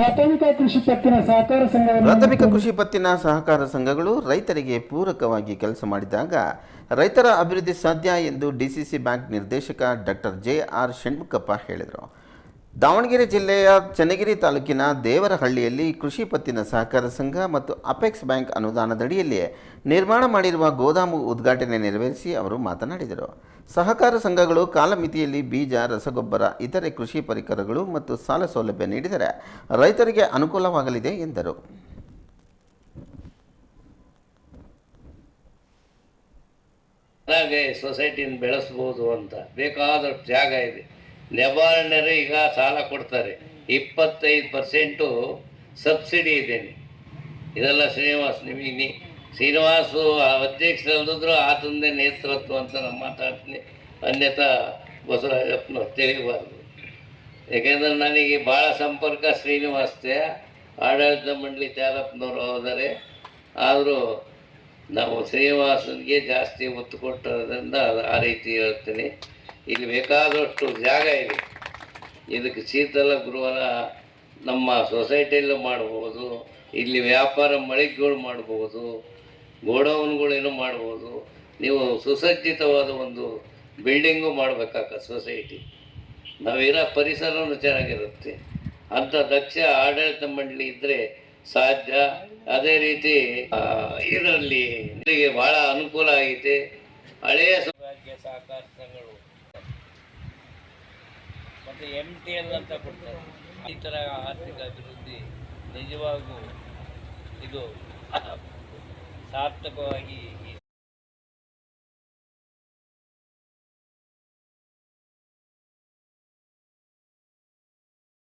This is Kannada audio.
ಪ್ರಾಥಮಿಕ ಕೃಷಿ ಪತ್ತಿನ ಸಹಕಾರ ಸಂಘಗಳು ಪ್ರಾಥಮಿಕ ಕೃಷಿ ಪತ್ತಿನ ಸಹಕಾರ ಸಂಘಗಳು ರೈತರಿಗೆ ಪೂರಕವಾಗಿ ಕೆಲಸ ಮಾಡಿದಾಗ ರೈತರ ಅಭಿವೃದ್ಧಿ ಸಾಧ್ಯ ಎಂದು ಡಿಸಿಸಿ ಬ್ಯಾಂಕ್ ನಿರ್ದೇಶಕ ಡಾಕ್ಟರ್ ಜೆ ಆರ್ ಷಣ್ಮುಖಪ್ಪ ಹೇಳಿದರು. ದಾವಣಗೆರೆ ಜಿಲ್ಲೆಯ ಚನ್ನಗಿರಿ ತಾಲೂಕಿನ ದೇವರಹಳ್ಳಿಯಲ್ಲಿ ಕೃಷಿ ಪತ್ತಿನ ಸಹಕಾರ ಸಂಘ ಮತ್ತು ಅಪೆಕ್ಸ್ ಬ್ಯಾಂಕ್ ಅನುದಾನದಡಿಯಲ್ಲಿ ನಿರ್ಮಾಣ ಮಾಡಿರುವ ಗೋದಾಮು ಉದ್ಘಾಟನೆ ನೆರವೇರಿಸಿ ಅವರು ಮಾತನಾಡಿದರು. ಸಹಕಾರ ಸಂಘಗಳು ಕಾಲಮಿತಿಯಲ್ಲಿ ಬೀಜ, ರಸಗೊಬ್ಬರ, ಇತರೆ ಕೃಷಿ ಪರಿಕರಗಳು ಮತ್ತು ಸಾಲ ಸೌಲಭ್ಯ ನೀಡಿದರೆ ರೈತರಿಗೆ ಅನುಕೂಲವಾಗಲಿದೆ ಎಂದರು. ಸೊಸೈಟಿನ ಬೆಳೆಸಬಹುದು ಅಂತ ಬೇಕಾದಷ್ಟು ಜಾಗ ಇದೆ. ನೆಬಾರ್ನರು ಈಗ ಸಾಲ ಕೊಡ್ತಾರೆ. ಇಪ್ಪತ್ತೈದು ಪರ್ಸೆಂಟು ಸಬ್ಸಿಡಿ ಇದೆ. ಇದೆಲ್ಲ ಶ್ರೀನಿವಾಸ್, ನಿಮಗೆ ಶ್ರೀನಿವಾಸು ಅಧ್ಯಕ್ಷರಲ್ದಿದ್ರು ಆತಂದೇ ನೇತೃತ್ವ ಅಂತ ನಾನು ಮಾತಾಡ್ತೀನಿ. ಅನ್ಯಥಾ ಬಸವರಾಜಪ್ಪನ ತಿಳಿಬಾರ್ದು. ಯಾಕೆಂದರೆ ನನಗೆ ಭಾಳ ಸಂಪರ್ಕ ಶ್ರೀನಿವಾಸ ಆಡಳಿತ ಮಂಡಳಿ ತ್ಯಾರಪ್ಪನವರು ಹೋದರೆ ಆದರೂ ನಾವು ಶ್ರೀನಿವಾಸನಿಗೆ ಜಾಸ್ತಿ ಒತ್ತು ಕೊಟ್ಟೋದ್ರಿಂದ ಆ ರೀತಿ ಹೇಳ್ತೀನಿ. ಇಲ್ಲಿ ಬೇಕಾದಷ್ಟು ಜಾಗ ಇದೆ. ಇದಕ್ಕೆ ಶೀತಲ ಗುರುವಾರ ನಮ್ಮ ಸೊಸೈಟಿಯಲ್ಲಿ ಮಾಡ್ಬೋದು, ಇಲ್ಲಿ ವ್ಯಾಪಾರ ಮಳಿಗೆಗಳು ಮಾಡ್ಬೋದು ಗೋಡೌನ್ಗಳೇನು ಮಾಡ್ಬೋದು. ನೀವು ಸುಸಜ್ಜಿತವಾದ ಒಂದು ಬಿಲ್ಡಿಂಗು ಮಾಡಬೇಕಾಗ ಸೊಸೈಟಿ. ನಾವಿರೋ ಪರಿಸರವೂ ಚೆನ್ನಾಗಿರುತ್ತೆ. ಅಂಥ ದಕ್ಷ ಆಡಳಿತ ಮಂಡಳಿ ಇದ್ದರೆ ಸಾಧ್ಯ. ಅದೇ ರೀತಿ ಇದರಲ್ಲಿ ಭಾಳ ಅನುಕೂಲ ಆಗಿದೆ. ಹಳೆಯ ಸಹಕಾರ ಮತ್ತು ಎಂ ಟಿ ಎಲ್ ಅಂತ ಕೊಡ್ತಾರೆ. ಈ ಥರ ಆರ್ಥಿಕ ಅಭಿವೃದ್ಧಿ ನಿಜವಾಗೂ ಇದು ಸಾರ್ಥಕವಾಗಿ